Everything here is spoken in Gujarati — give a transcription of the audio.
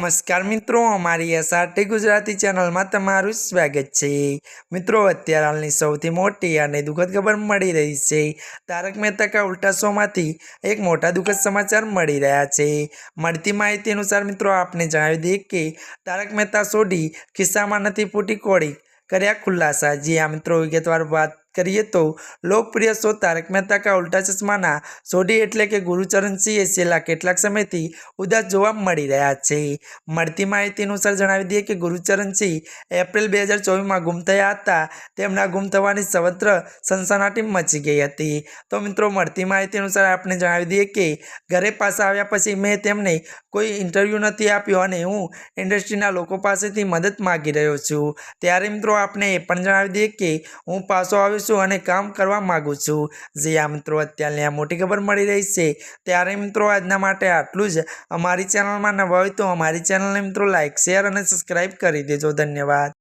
નમસ્કાર મિત્રો, અમારી એસઆરટી ગુજરાતી ચેનલમાં તમારું સ્વાગત છે. મિત્રો, અત્યારે હાલની સૌથી મોટી અને દુઃખદ ખબર મળી રહી છે. તારક મહેતા કા ઉલ્ટા શોમાંથી એક મોટા દુઃખદ સમાચાર મળી રહ્યા છે. મળતી માહિતી અનુસાર મિત્રો, આપને જણાવી દઈએ કે તારક મહેતા સોઢી ખિસ્સામાં નથી ફૂટી કોળી કર્યા ખુલાસા. જી આ મિત્રો, વિગતવાર વાત કરીએ તો? લોકપ્રિય શો તારક મહેતા કા ઉલ્ટા ચશ્માના? સોઢી એટલે કે ગુરુચરણ સિંહે છેલ્લા કેટલાક સમયથી ઉદાસ જોવા મળી રહ્યા છે. મળતી માહિતી અનુસાર જણાવી દઈએ કે ગુરુચરણસિંહ એપ્રિલ બે હજાર ચોવીસમાં ગુમ થયા હતા. તેમના ગુમ થવાની સર્વત્ર સનસનાટી મચી ગઈ હતી. તો મિત્રો, મળતી માહિતી અનુસાર આપણે જણાવી દઈએ કે ઘરે પાછા આવ્યા પછી મેં તેમને કોઈ ઇન્ટરવ્યૂ નથી આપ્યો અને હું ઇન્ડસ્ટ્રીના લોકો પાસેથી મદદ માગી રહ્યો છું. ત્યારે મિત્રો, આપણે એ પણ જણાવી દઈએ કે હું પાછો આવ્યો છું અને કામ કરવા માગું છું. જે આ મિત્રો, અત્યારની આ મોટી ખબર મળી રહી છે. ત્યારે મિત્રો, આજના માટે આટલું જ. અમારી ચેનલમાં નવા હોય તો અમારી ચેનલને મિત્રો લાઇક શેર અને સબસ્ક્રાઈબ કરી દેજો. ધન્યવાદ.